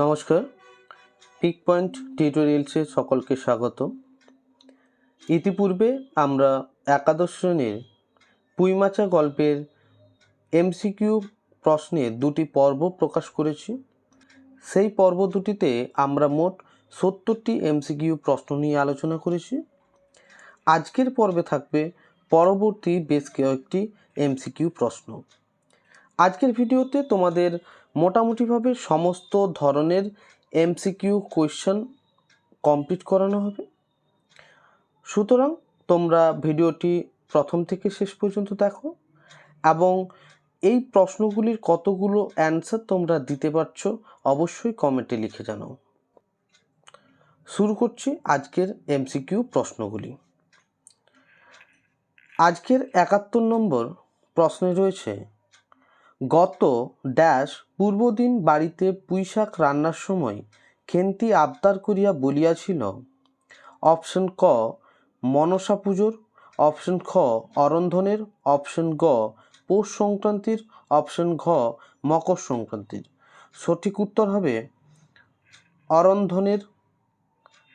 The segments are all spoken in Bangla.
নমস্কার। পিক পয়েন্ট টিউটোরিয়ালসে সকলকে স্বাগত ইতিপূর্বে আমরা একাদশ শ্রেণির পুইমাচা গল্পের এমসিকিউ প্রশ্নের দুটি পর্ব প্রকাশ করেছি। সেই পর্ব দুটিতে আমরা মোট সত্তরটি এমসিকিউ প্রশ্ন নিয়ে আলোচনা করেছি। আজকের পর্বে থাকবে পরবর্তী বেশ কয়েকটি এমসিকিউ প্রশ্ন। আজকের ভিডিওতে তোমাদের মোটামুটিভাবে সমস্ত ধরনের এমসিকিউ কোয়েশ্চেন কমপ্লিট করানো হবে। সুতরাং তোমরা ভিডিওটি প্রথম থেকে শেষ পর্যন্ত দেখো এবং এই প্রশ্নগুলির কতগুলো অ্যান্সার তোমরা দিতে পারছ অবশ্যই কমেন্টে লিখে জানাও। শুরু করছি আজকের এমসিকিউ প্রশ্নগুলি। আজকের একাত্তর নম্বর প্রশ্নে রয়েছে গত ড্যাশ পূর্বদিন বাড়িতে পুঁইশাক রান্নার সময় খেন্তি আবদার করিয়া বলিয়াছিল, অপশন ক, মনসা পুজোর, অপশন খ, অরন্ধনের, অপশন গ, পৌষ সংক্রান্তির, অপশন ঘ, মকর সংক্রান্তির। সঠিক উত্তর হবে অরন্ধনের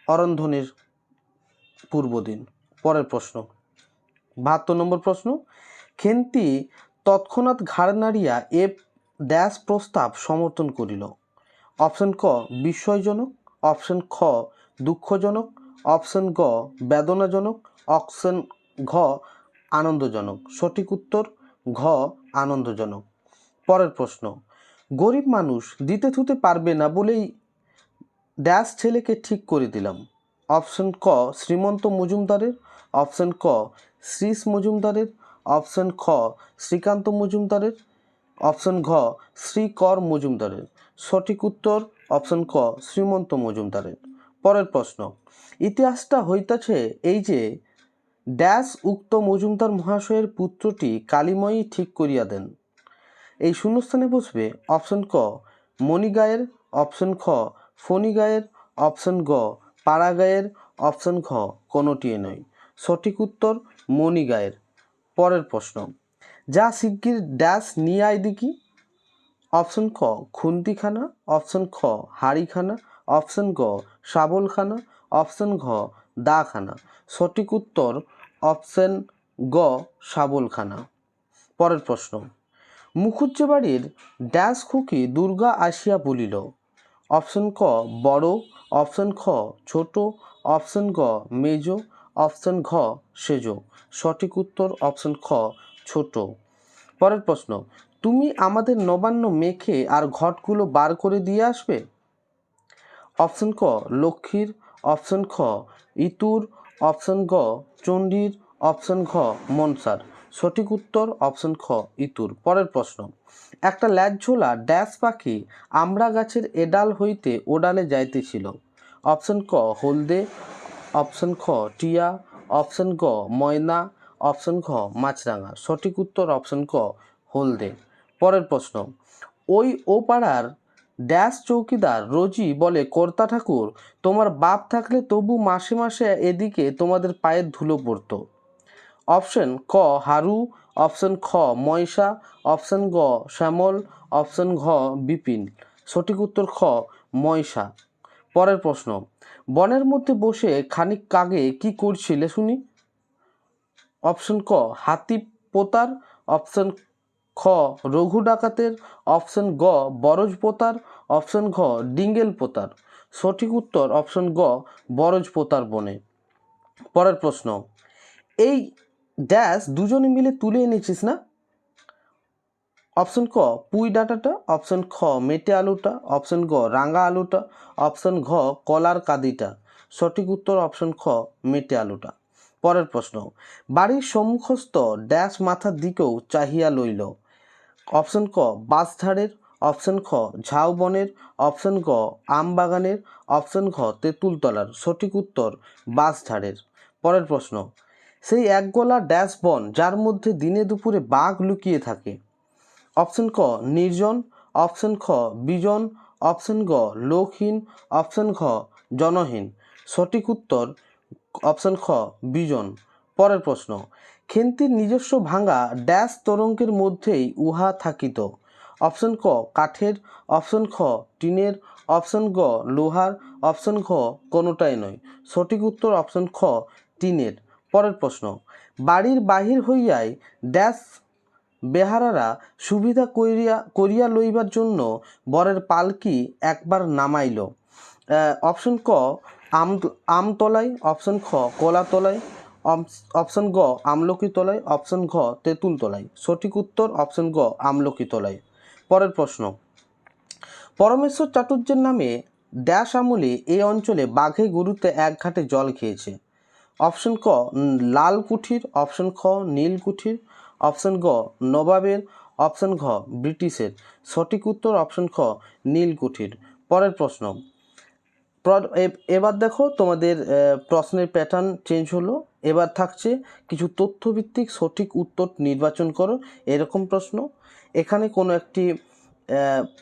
অরন্ধনের পূর্বদিন। পরের প্রশ্ন। বাহাত্তর নম্বর প্রশ্ন, খেন্তি তৎক্ষণাৎ ঘাড় নাড়িয়া এ ড্যাশ প্রস্তাব সমর্থন করিল। অপশন ক, বিস্ময়জনক। অপশন খ, দুঃখজনক। অপশন গ, বেদনাজনক। অপশন ঘ, আনন্দজনক। সঠিক উত্তর, ঘ, আনন্দজনক। পরের প্রশ্ন, গরিব মানুষ দিতে থুতে পারবে না বলেই ড্যাশ ছেলেকে ঠিক করে দিলাম। অপশন ক, শ্রীমন্ত মজুমদারের। অপশন ক, শ্রীশ মজুমদারের। অপশন খ, শ্রীকান্ত মজুমদারের। অপশন ঘ, শ্রীকর মজুমদারের। সঠিক উত্তর, অপশন ক, শ্রীমন্ত মজুমদারের। পরের প্রশ্ন, ইতিহাসটা হইতাছে এই যে, ড্যাশ উক্ত মজুমদার মহাশয়ের পুত্রটি কালিময়ী ঠিক করিয়া দেন। এই শূন্যস্থানে বসবে, অপশন ক, মণিগায়ের। অপশন খ, ফণিগায়ের। অপশন গ, পাড়াগায়ের। অপশন ঘ কোনোটিয়ে নয়। সঠিক উত্তর, মণিগায়ের। পরের প্রশ্ন। যা শিগগির ড্যাশ নিয়ে আয় দেখি। অপশন খ খুন্তিখানা। অপশন খ, হাড়িখানা। অপশন গ, শাবলখানা। অপশন ঘ, দাখানা। সঠিক উত্তর অপশন গ, শাবলখানা। পরের প্রশ্ন, মুখুজ্জেবাড়ির ড্যাশ খুকি দুর্গা আসিয়া বলিল। অপশন ক, বড়। অপশন খ, ছোট। অপশন গ, মেজ। অপশন ঘ সেজ সঠিক উত্তর অপশন খ, ছোট। পরের প্রশ্ন, তুমি আমাদের নবান্ন মেখে আর ঘটগুলো বার করে দিয়ে আসবে? অপশন ক, লক্ষ্মীর। অপশন খ, ইতুর। অপশন গ, চণ্ডীর। অপশন ঘ, মনসার। সঠিক উত্তর অপশন খ, ইতুর। পরের প্রশ্ন, একটা ল্যাজঝোলা ড্যাশ পাখি আমড়া গাছের এডাল হইতে ওডালে যাইতেছিল। অপশন ক, হলদে। অপশন খ, টিয়া, অপশন গ, ময়না, অপশন খ মাছরাঙা। সঠিক উত্তর অপশন ক, হলদে। পরের প্রশ্ন, ওই ও পাড়ার ড্যাশ চৌকিদার রোজি বলে, কর্তা ঠাকুর, তোমার বাপ থাকলে তবু মাসে মাসে এদিকে তোমাদের পায়ের ধুলো পড়তো। অপশন ক, হারু, অপশন খ ময়সা অপশন গ, শ্যামল, অপশন ঘ, বিপিন। সঠিক উত্তর খ ময়সা পরের প্রশ্ন, বনের মধ্যে বসে খানিক কাগে কি করছিলে শুনি? অপশন ক, হাতি পোতার, অপশন খ, রঘু ডাকাতের, অপশন গ, বরজ পোতার, অপশন ঘ, ডিঙ্গেল পোতার। সঠিক উত্তর অপশন গ, বরজ পোতার বনে। পরের প্রশ্ন, এই ড্যাশ দুজনে মিলে তুলে এনেছিস না? অপশন ক, পুঁই ডাঁটাটা, অপশন খ, মেটে আলুটা, অপশন গ, রাঙা আলুটা, অপশন ঘ, কলার কাদিটা। সঠিক উত্তর অপশন খ, মেটে আলুটা। পরের প্রশ্ন, বাড়ির সম্মুখস্থ ড্যাশ মাথার দিকেও চাহিয়া লইল। অপশন ক, বাঁশঝাড়ের, অপশন খ ঝাউবনের অপশন গ, আম বাগানের, অপশন ঘ তেঁতুলতলার সঠিক উত্তর, বাঁশঝাড়ের। পরের প্রশ্ন, সেই একগোলা ড্যাশ বন যার মধ্যে দিনে দুপুরে বাঘ লুকিয়ে থাকে অপশন ক, নির্জন, অপশন খ, বিজন, অপশন গ, লোকহীন, অপশন ঘ, জনহীন। সঠিক উত্তর, অপশন খ, বিজন। পরের প্রশ্ন, খেন্তির নিজস্ব ভাঙা ড্যাশ তরঙ্গের মধ্যেই উহা থাকিত। অপশন ক, কাঠের। অপশন খ, টিনের। অপশন গ, লোহার। অপশন ঘ, কোনোটাই নয়। সঠিক উত্তর, অপশন খ, টিনের। পরের প্রশ্ন, বাড়ির বাহির হইয়াই ড্যাশ বেহারারা সুবিধা করিয়া করিয়া লইবার জন্য বরের পালকি একবার নামাইল। অপশন ক, আম, আমতলায় অপশন খ, কলাতলায় অপশন গ আমলকি তলায় অপশন ঘ তেঁতুল তলায় সঠিক উত্তর অপশন গ আমলকি তলায় পরের প্রশ্ন, পরমেশ্বর চাটুর্যের নামে ড্যাশ আমলে এই অঞ্চলে বাঘে গরুতে এক ঘাটে জল খেয়েছে। অপশন ক লাল কুঠির অপশন খ, নীল কুঠির অপশন গ, নবাবের অপশন ঘ, ব্রিটিশের। সঠিক উত্তর অপশন খ নীল কুঠির পরের প্রশ্ন। প্র- এবার দেখো তোমাদের প্রশ্নের প্যাটার্ন চেঞ্জ হলো। এবার থাকছে কিছু তথ্যভিত্তিক সঠিক উত্তর নির্বাচন করো। এরকম প্রশ্ন। এখানে কোনো একটি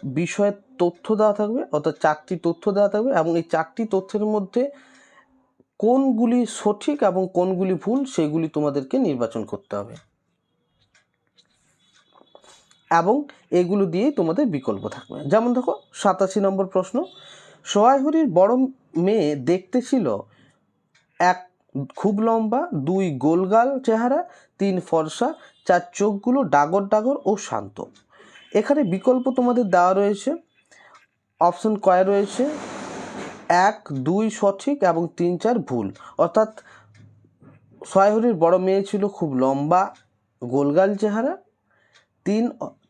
বিষয়ের তথ্য দেওয়া থাকবে, অর্থাৎ চারটি তথ্য দেওয়া থাকবে এবং এই চারটি তথ্যের মধ্যে কোনগুলি সঠিক এবং কোনগুলি ভুল সেগুলি তোমাদেরকে নির্বাচন করতে হবে। এবং এগুলো দিয়েই তোমাদের বিকল্প থাকবে। যেমন দেখো, সাতাশি নম্বর প্রশ্ন, সোহাইহরির বড় মেয়ে দেখতে ছিল এক খুব লম্বা, দুই গোলগাল চেহারা, তিন ফর্সা, চার চোখগুলো ডাগর ডাগর ও শান্ত। এখানে বিকল্প তোমাদের দেওয়া রয়েছে, অপশন কয় রয়েছে, এক, দুই সঠিক এবং তিন, চার ভুল। অর্থাৎ সোহাইহরির বড় মেয়ে ছিল খুব লম্বা, গোলগাল চেহারা, তিন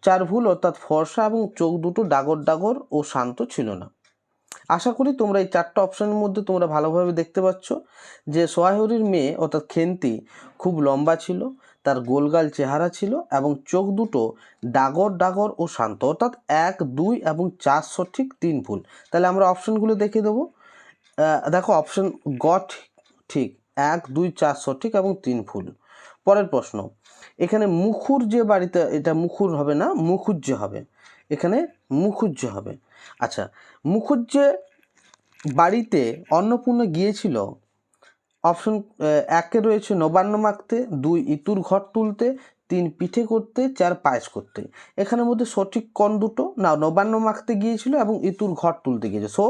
চার ভুল অর্থাৎ ফর্সা এবং চোখ দুটো ডাগর ডাগর ও শান্ত ছিল না। আশা করি তোমরা এই চারটা অপশনের মধ্যে তোমরা ভালোভাবে দেখতে পাচ্ছ যে সোহাইহরির মেয়ে অর্থাৎ খেন্তি খুব লম্বা ছিল, তার গোলগাল চেহারা ছিল এবং চোখ দুটো ডাগর ডাগর ও শান্ত। অর্থাৎ এক, দুই এবং চার সঠিক তিন ভুল। তাহলে আমরা অপশনগুলো দেখে দেবো। দেখো অপশন গ ঠিক, এক, দুই, চার সঠিক এবং তিন ভুল। পরের প্রশ্ন এখানে মুখুর যে বাড়িতে এটা মুখুর হবে না, মুখুজ্জ হবে। এখানে মুখুজ্জ হবে। আচ্ছা মুখুজ্জে বাড়িতে অন্নপূর্ণা গিয়েছিল, অপশন একে রয়েছে নবান্ন মাখতে, দুই ইতুর ঘর তুলতে, তিন পিঠে করতে, চার পায়েস করতে। এখানের মধ্যে সঠিক কোন দুটো। না, নবান্ন মাখতে গিয়েছিল এবং ইতুর ঘর তুলতে গিয়েছে সো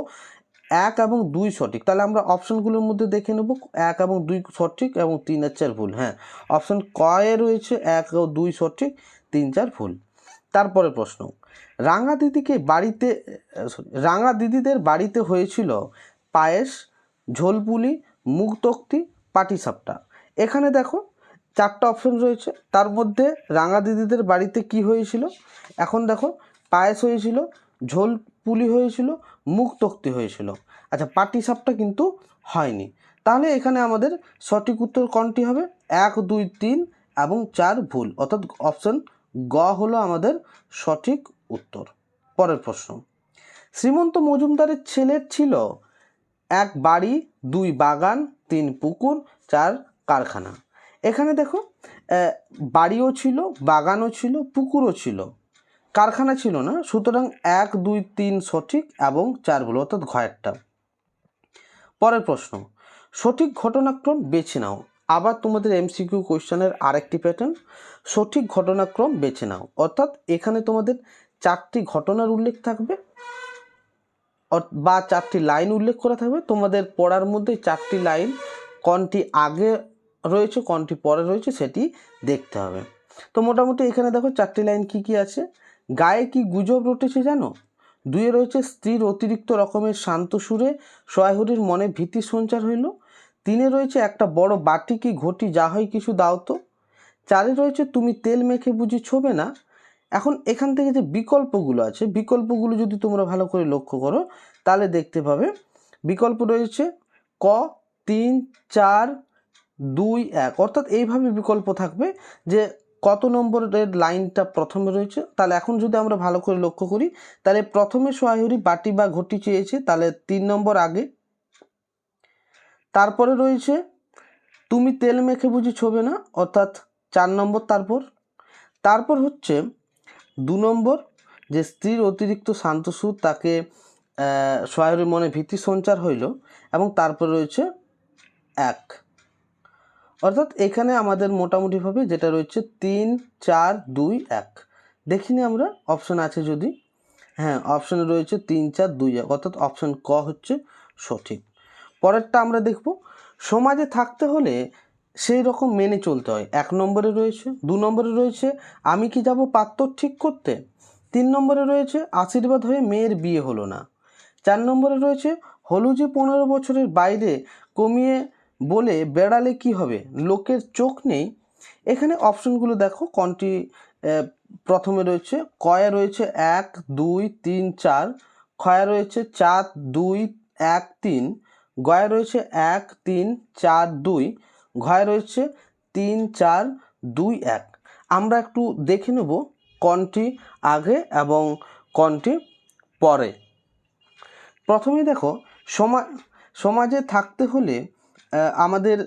এক এবং দুই সঠিক। তাহলে আমরা অপশনগুলোর মধ্যে দেখে নেব, এক এবং দুই সঠিক এবং তিন আর চার ভুল হ্যাঁ। অপশন কয়ে রয়েছে, এক ও দুই সঠিক, তিন চার ভুল। তারপরে প্রশ্ন, রাঙা দিদিকে বাড়িতে রাঙা দিদিদের বাড়িতে হয়েছিল পায়েস, ঝোলপুলি, মুগতক্তি, পাটিসাপটা। এখানে দেখো চারটা অপশন রয়েছে, তার মধ্যে রাঙা দিদিদের বাড়িতে কি হয়েছিল? এখন দেখো পায়েস হয়েছিল, ঝোল পুলি হয়েছিল মুখ তক্তি হয়েছিল। আচ্ছা পাটি সাপটা কিন্তু হয়নি। তাহলে এখানে আমাদের সঠিক উত্তর কোনটি হবে? এক, দুই, তিন এবং চার ভুল। অর্থাৎ অপশন গ হলো আমাদের সঠিক উত্তর। পরের প্রশ্ন। শ্রীমন্ত মজুমদারের ছেলের ছিল এক বাড়ি, দুই বাগান, তিন পুকুর, চার কারখানা। এখানে দেখো বাড়িও ছিল, বাগানও ছিল, পুকুরও ছিল। কারখানা ছিল না, সুতরাং এক, দুই, তিন সঠিক এবং চার ভুল, অর্থাৎ ঘয়েরটা। পরের প্রশ্ন, সঠিক ঘটনাক্রম বেছে নাও। আবার তোমাদের এমসিকিউ কোয়েশ্চেনের আরেকটি প্যাটার্ন সঠিক ঘটনাক্রম বেছে নাও। অর্থাৎ এখানে তোমাদের চারটি ঘটনার উল্লেখ থাকবে বা চারটি লাইন উল্লেখ করা থাকবে। তোমাদের পড়ার মধ্যে চারটি লাইন, কোনটি আগে রয়েছে, কোনটি পরে রয়েছে, সেটি দেখতে হবে। তো মোটামুটি এখানে দেখো চারটি লাইন কি কি আছে। গায়ে কি গুজব রটেছে জানো দুয়ে রয়েছে স্ত্রীর অতিরিক্ত রকমের শান্ত সুরে সহায়হরির মনে ভীতি সঞ্চার হইল। তিনে রয়েছে একটা বড় বাটি কি ঘটি যা হয় কিছু দাও তো। চারে রয়েছে তুমি তেল মেখে বুঝি ছোবে না। এখন এখান থেকে যে বিকল্পগুলো আছে, বিকল্পগুলো যদি তোমরা ভালো করে লক্ষ্য করো, তাহলে দেখতে পাবে। বিকল্প রয়েছে ক, তিন, চার, দুই, এক। অর্থাৎ এইভাবে বিকল্প থাকবে যে কত নম্বরের লাইনটা প্রথমে রয়েছে? তাহলে এখন যদি আমরা ভালো করে লক্ষ্য করি, তাহলে প্রথমে সোহাইহরি বাটি বা ঘটি চেয়েছে, তাহলে তিন নম্বর আগে। তারপরে রয়েছে, তুমি তেল মেখে বুঝি ছোবে না, অর্থাৎ চার নম্বর তারপর। তারপর হচ্ছে, দু নম্বর যে স্ত্রীর অতিরিক্ত শান্তসুর তাকে সোহাইহরির মনে ভীতি সঞ্চার হইল, এবং তারপর রয়েছে, এক। অর্থাৎ এখানে আমাদের মোটামুটিভাবে যেটা রয়েছে তিন, চার, দুই, এক। দেখিনি আমরা অপশন আছে যদি। হ্যাঁ অপশানে রয়েছে তিন, চার, দুই, এক। অর্থাৎ অপশান ক হচ্ছে সঠিক। পরেরটা আমরা দেখব। সমাজে থাকতে হলে সেই রকম মেনে চলতে হয়। এক নম্বরে রয়েছে, দু নম্বরে রয়েছে, আমি কি যাব পাত্র ঠিক করতে? তিন নম্বরে রয়েছে, আশীর্বাদ হয়ে মেয়ের বিয়ে হলো না। চার নম্বরে রয়েছে হলু যে পনেরো বছরের বাইরে কমিয়ে বলে বেড়ালে কি হবে? লোকের চোখ নেই। এখানে অপশনগুলো দেখো। কোনটি প্রথমে রয়েছে, কয়ে রয়েছে এক, দুই, তিন, চার। ক্ষয়ে রয়েছে চার, দুই, এক, তিন। গয়ে রয়েছে এক, তিন, চার, দুই। ঘয়ে রয়েছে তিন, চার, দুই, এক। আমরা একটু দেখে নেব কোনটি আগে এবং কোনটি পরে। প্রথমে দেখো, সমা, সমাজে থাকতে হলে আমাদের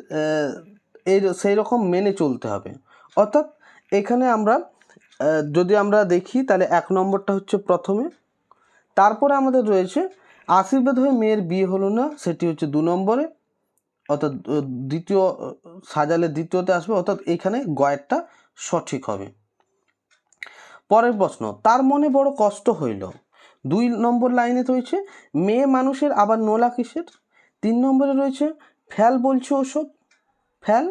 এই সেই রকম মেনে চলতে হবে। অর্থাৎ এখানে আমরা যদি আমরা দেখি, তাহলে এক নম্বরটা হচ্ছে প্রথমে। তারপরে আমাদের রয়েছে, আশীর্বাদ হয়ে মেয়ের বিয়ে হলো না, সেটি হচ্ছে দু নম্বরে। অর্থাৎ দ্বিতীয়, সাজালে দ্বিতীয়তে আসবে, অর্থাৎ এখানে গয়েরটা সঠিক হবে। পরের প্রশ্ন, তার মনে বড় কষ্ট হইল। দুই নম্বর লাইনে রয়েছে, মেয়ে মানুষের আবার নোলা কিসের? তিন নম্বরে রয়েছে ফ্যাল বলছে ওসব? ফ্যাল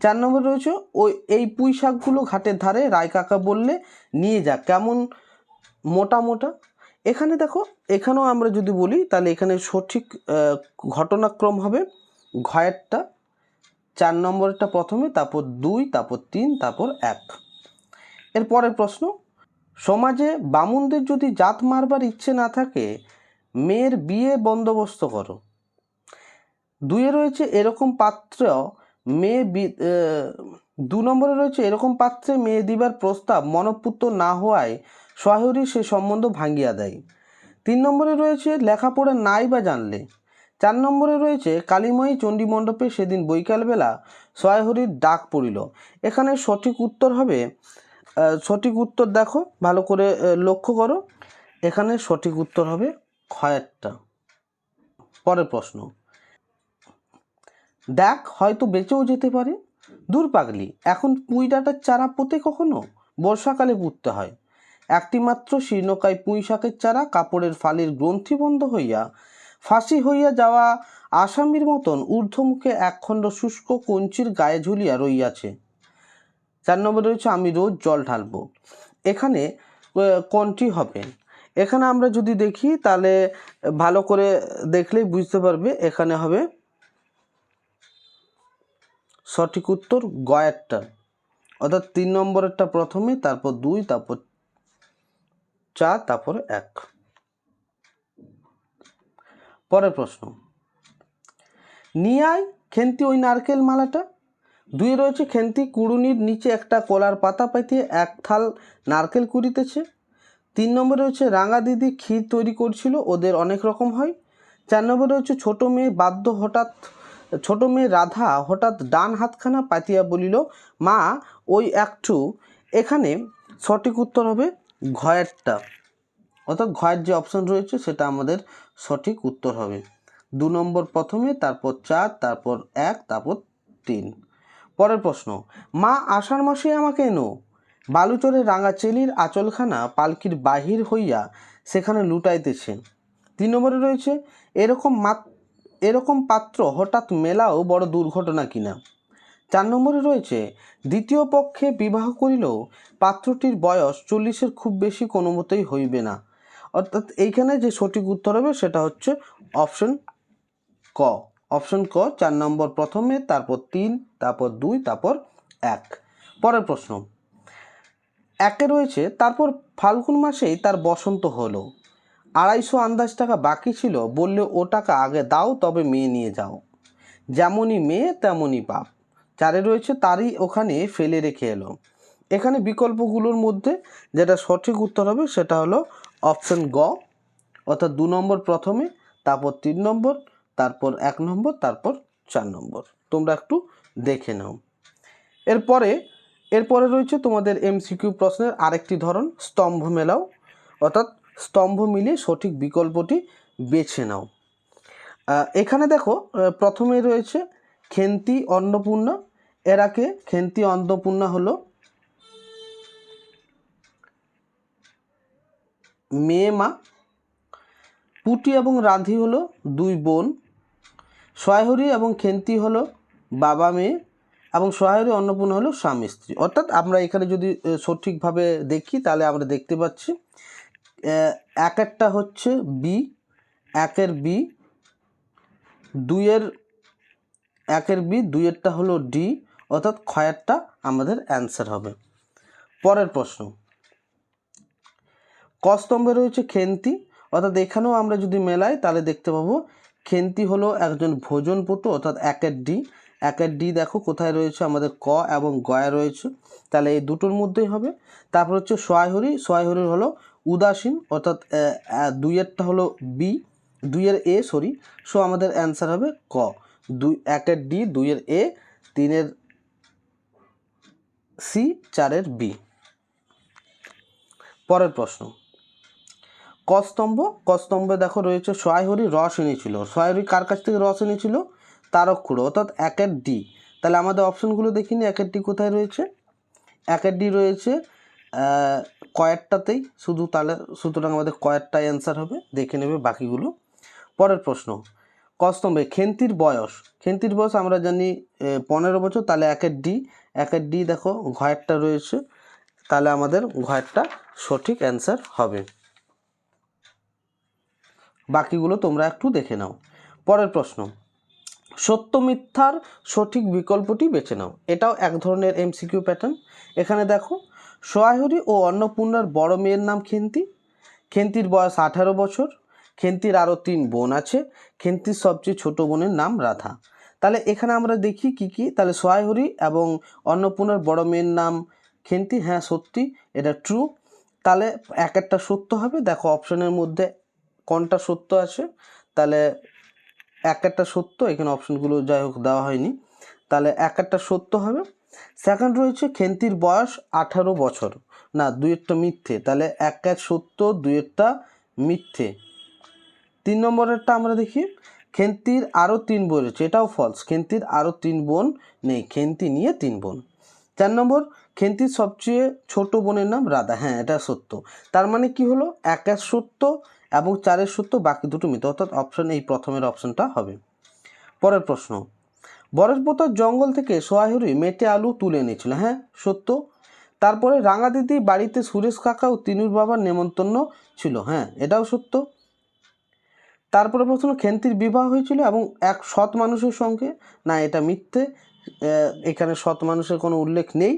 চার নম্বরে রয়েছে ওই এই পুঁই শাকগুলো ঘাটের ধারে রায় কাকা বললে, নিয়ে যা, কেমন মোটা মোটা। এখানে দেখো, এখানেও আমরা যদি বলি, তাহলে এখানে সঠিক ঘটনাক্রম হবে ঘয়েরটা, চার নম্বরটা প্রথমে, তারপর দুই, তারপর তিন, তারপর এক। এর পরের প্রশ্ন, সমাজে বামুনদের যদি জাত মারবার ইচ্ছে না থাকে, মেয়ের বিয়ে বন্দোবস্ত করো। দুয়ে রয়েছে এরকম পাত্র মেয়ে দু নম্বরে রয়েছে এরকম পাত্রে মেয়ে দিবার প্রস্তাব মনপুত্র না হওয়ায় সহরি সে সম্বন্ধ ভাঙ্গিয়া দেয়। তিন নম্বরে রয়েছে লেখাপড়া নাই বা জানলে। চার নম্বরে রয়েছে কালীময়ী চণ্ডী মণ্ডপে সেদিন বৈকালবেলা সয়হরির ডাক পড়িল। এখানে সঠিক উত্তর হবে সঠিক উত্তর দেখো, ভালো করে লক্ষ্য করো। এখানে সঠিক উত্তর হবে ক্ষয়েরটা। পরের প্রশ্ন। দেখ, হয়তো বেঁচেও যেতে পারে। দূর পাগলি, এখন পুঁই ডাঁটার চারা পোতে কখনো? বর্ষাকালে পুঁততে হয়। একটিমাত্র শীর্ণকায় পুঁই শাকের চারা কাপড়ের ফালির গ্রন্থি বন্ধ হইয়া, ফাঁসি হইয়া যাওয়া আসামির মতন ঊর্ধ্বমুখে একখণ্ড শুষ্ক কঞ্চির গায়ে ঝুলিয়া রইয়াছে। চার নম্বরে রয়েছে, আমি রোজ জল ঢালবো। এখানে কোনটি হবে? এখানে আমরা যদি দেখি, তাহলে ভালো করে দেখলেই বুঝতে পারবে, এখানে হবে সঠিক উত্তর গয়েরটা। অর্থাৎ তিন নম্বরেরটা প্রথমে, তারপর দুই, তারপর চার, তারপর এক। পরের প্রশ্ন। নিয়ে আয় খেন্তি ওই নারকেল মালাটা? দুই রয়েছে খেন্তি, কুড়ুনির নিচে একটা কলার পাতা পাইতে এক থাল নারকেল কুড়িতেছে। তিন নম্বরে রয়েছে, রাঙা দিদি ক্ষীর তৈরি করছিল, ওদের অনেক রকম হয়। চার নম্বরে রয়েছে, ছোট মেয়ে বাদ্য হঠাৎ ছোট মেয়ে রাধা হঠাৎ ডান হাতখানা পাতিয়া বলিল, মা, ওই একটু। এখানে সঠিক উত্তর হবে ঘয়েরটা। অর্থাৎ ঘয়ের যে অপশন রয়েছে, সেটা আমাদের সঠিক উত্তর হবে। দু নম্বর প্রথমে, তারপর চার, তারপর এক, তারপর তিন। পরের প্রশ্ন, মা, আষাঢ় মাসে আমাকে এনো। বালুচরে রাঙা চেলির আঁচলখানা পালকির বাহির হইয়া সেখানে লুটাইতেছে। তিন নম্বরে রয়েছে, এরকম মাত এরকম পাত্র হঠাৎ মেলাও বড় দুর্ঘটনা কিনা? চার নম্বরে রয়েছে, দ্বিতীয় পক্ষে বিবাহ করিলেও পাত্রটির বয়স চল্লিশের খুব বেশি কোনো মতেই হইবে না। অর্থাৎ এইখানে যে সঠিক উত্তর হবে সেটা হচ্ছে অপশন ক। অপশন ক, চার নম্বর প্রথমে, তারপর তিন, তারপর দুই, তারপর এক। পরের প্রশ্ন। একে রয়েছে, তারপর ফাল্গুন মাসেই তার বসন্ত হলো। আড়াইশো আন্দাজ টাকা বাকি ছিল, বললে, ও টাকা আগে দাও, তবে মেয়ে নিয়ে যাও। যেমনই মেয়ে, তেমনই বাপ। চারে রয়েছে, তারই ওখানে ফেলে রেখে এলো। এখানে বিকল্পগুলোর মধ্যে যেটা সঠিক উত্তর হবে, সেটা হলো অপশন গ, অর্থাৎ দু নম্বর প্রথমে, তারপর তিন নম্বর, তারপর এক নম্বর, তারপর চার নম্বর। তোমরা একটু দেখে নাও। এরপরে এরপরে রয়েছে তোমাদের এমসিকিউ প্রশ্নের আরেকটি ধরন, স্তম্ভ মেলাও, অর্থাৎ স্তম্ভ মিলিয়ে সঠিক বিকল্পটি বেছে নাও। এখানে দেখো প্রথমে রয়েছে খেন্তি অন্নপূর্ণা। এর আগে খেন্তি অন্নপূর্ণা হলো মেয়ে মা। পুটি এবং রাধি হলো দুই বোন। সহায়হরি এবং খেন্তি হলো বাবা মেয়ে এবং সহায়হরি অন্নপূর্ণা হলো স্বামী স্ত্রী। অর্থাৎ আমরা এখানে যদি সঠিকভাবে দেখি, তাহলে আমরা দেখতে পাচ্ছি এক একটা হচ্ছে বি, একের বি, দুইয়ের, একের বি, দুইয়েরটা হলো ডি, অর্থাৎ ক্ষয়েরটা আমাদের অ্যান্সার হবে। পরের প্রশ্ন। ক স্তম্ভে রয়েছে খেন্তি, অর্থাৎ এখানেও আমরা যদি মেলাই, তাহলে দেখতে পাবো খেন্তি হলো একজন ভোজনপটু অর্থাৎ একের ডি। একের ডি দেখো কোথায় রয়েছে? আমাদের ক এবং গয়ে রয়েছে। তাহলে এই দুটোর মধ্যেই হবে। তারপর হচ্ছে সোয়াহরি সোয়াহরির হলো উদাসীন, অর্থাৎ দুইয়েরটা হলো বি দুইয়ের এ সরি সো আমাদের অ্যান্সার হবে ক। দুই, একের ডি দুইয়ের এ তিনের সি চারের বি পরের প্রশ্ন। কস্তম্ভ, কস্তম্ভে দেখো রয়েছে সহায়হরি রস এনেছিল। সহায়হরি কার কাছ থেকে রস এনেছিল? তারক্ষুড়ো অর্থাৎ একের ডি তাহলে আমাদের অপশনগুলো দেখিনি, একের ডি কোথায় রয়েছে? একের ডি রয়েছে কয়েকটাতেই শুধু তাহলে সুতরাং আমাদের কয়েকটাই অ্যান্সার হবে, দেখে নেবে বাকিগুলো। পরের প্রশ্ন, কস্তম্ভে খেন্তির বয়স খেন্তির বয়স আমরা জানি পনেরো বছর, তাহলে একের ডি একের ডি দেখো, ঘয়েরটা রয়েছে, তাহলে আমাদের ঘয়েরটা সঠিক অ্যান্সার হবে। বাকিগুলো তোমরা একটু দেখে নাও। পরের প্রশ্ন, সত্য মিথ্যার সঠিক বিকল্পটি বেছে নাও। এটাও এক ধরনের এমসিকিউ প্যাটার্ন এখানে দেখো সোয়াহরি ও অন্নপূর্ণার বড় মেয়ের নাম খেন্তি। খেন্তির বয়স আঠারো বছর। খেন্তির আরও তিন বোন আছে। খেন্তির সবচেয়ে ছোট বোনের নাম রাধা। তাহলে এখানে আমরা দেখি কি কি। তাহলে সোয়াহরি এবং অন্নপূর্ণার বড় মেয়ের নাম খেন্তি। হ্যাঁ সত্যি, এটা ট্রু তাহলে এক একটা সত্য হবে। দেখো অপশনের মধ্যে কোনটা সত্য আছে? তাহলে এক একটা সত্য, এখানে অপশনগুলো যাই হোক দেওয়া হয়নি। তাহলে এক একটা সত্য হবে। সেকেন্ড রয়েছে খেন্তির বয়স আঠারো বছর। না দুইয়েরটা মিথ্যে, তাহলে এক এক সত্য দুইয়েরটা মিথ্যে। তিন নম্বরেরটা আমরা দেখি, খেন্তির আরও তিন বোন রয়েছে, এটাও ফলস খেন্তির আরও তিন বোন নেই, খেন্তি নিয়ে তিন বোন। চার নম্বর, খেন্তির সবচেয়ে ছোট বোনের নাম রাধা হ্যাঁ এটা সত্য। তার মানে কি হলো? এক এক সত্য এবং চারের সত্য, বাকি দুটো মিথ্যা, অর্থাৎ অপশন এই প্রথমের অপশনটা হবে। পরের প্রশ্ন বরফপোতার জঙ্গল থেকে সোয়াহিরি মেটে আলু তুলে এনেছিল হ্যাঁ সত্য। তারপরে রাঙা দিদি বাড়িতে সুরেশ কাকা ও তিনুর বাবার নেমন্তন্ন ছিল হ্যাঁ এটাও সত্য। তারপরে প্রশ্ন, খেন্তির বিবাহ হয়েছিল এবং এক সৎ মানুষের সঙ্গে? না, এটা মিথ্যে। এখানে সৎ মানুষের কোনো উল্লেখ নেই।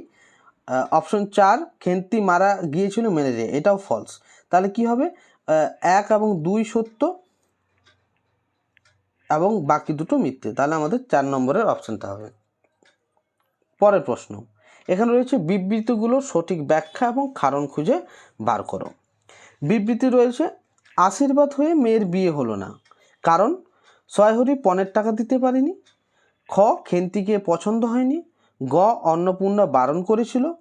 অপশন চার, খেন্তি মারা গিয়েছিল ম্যালেরিয়া এটাও ফলস তাহলে কি হবে? এক এবং দুই সত্য। এবং বাকি দুটো মিথ্যে, তাহলে আমাদের চার নম্বরের অপশানটা হবে। পরের প্রশ্ন, এখানে রয়েছে বিবৃতিগুলোর সঠিক ব্যাখ্যা এবং কারণ খুঁজে বার করো। বিবৃতি রয়েছে, আশীর্বাদ হয়ে মেয়ের বিয়ে হলো না। কারণ, সয়হরি পনেরো টাকা দিতে পারেনি। খ, খেন্তিকে পছন্দ হয়নি। গ, অন্নপূর্ণা বারণ করেছিল।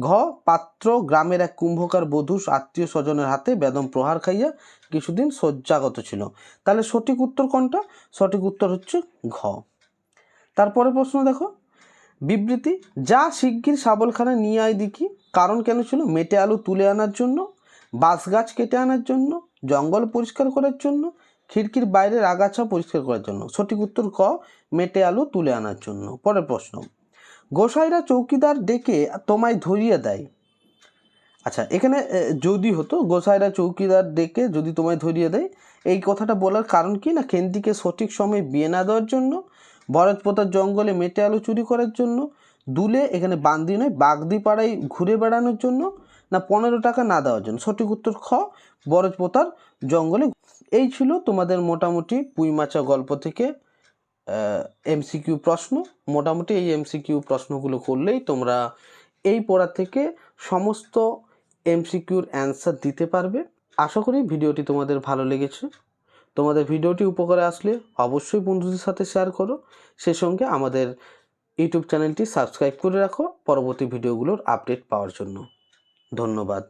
ঘ, পাত্র, গ্রামের এক কুম্ভকার বধূ আত্মীয় স্বজনের হাতে বেদম প্রহার খাইয়া কিছুদিন শয্যাগত ছিল। তাহলে সঠিক উত্তর কোনটা? সঠিক উত্তর হচ্ছে ঘ। তারপরে প্রশ্ন দেখো। বিবৃতি, যা শিগগির শাবলখানা নিয়ে আয় দেখি। কারণ কেন ছিল? মেটে আলু তুলে আনার জন্য বাঁশ গাছ কেটে আনার জন্য, জঙ্গল পরিষ্কার করার জন্য, খিড়কির বাইরের আগাছা পরিষ্কার করার জন্য। সঠিক উত্তর ক মেটে আলু তুলে আনার জন্য। পরের প্রশ্ন। গোসাইরা চৌকিদার ডেকে তোমায় ধরিয়ে দেয়। আচ্ছা এখানে যদি হতো, গোসাইরা চৌকিদার ডেকে যদি তোমায় ধরিয়ে দেয়, এই কথাটা বলার কারণ কি? না খেন্তিকে সঠিক সময়ে বিয়ে না দেওয়ার জন্য বরজপোতার জঙ্গলে মেটে আলু চুরি করার জন্য, দুলে এখানে বান্দি নয় বাগদি পাড়ায় ঘুরে বেড়ানোর জন্য, না পনেরো টাকা না দেওয়ার জন্য? সঠিক উত্তর খ বরজপোতার জঙ্গলে এই ছিল তোমাদের মোটামুটি পুঁই পুইমাচা গল্প থেকে এমসিকিউ প্রশ্ন। মোটামুটি এই এমসিকিউ প্রশ্নগুলো করলেই তোমরা এই পড়া থেকে সমস্ত এমসিকিউর অ্যান্সার দিতে পারবে। আশা করি ভিডিওটি তোমাদের ভালো লেগেছে। তোমাদের ভিডিওটি উপকারে আসলে অবশ্যই বন্ধুদের সাথে শেয়ার করো। সেই সঙ্গে আমাদের ইউটিউব চ্যানেলটি সাবস্ক্রাইব করে রাখো। পরবর্তী ভিডিওগুলোর আপডেট পাওয়ার জন্য। ধন্যবাদ।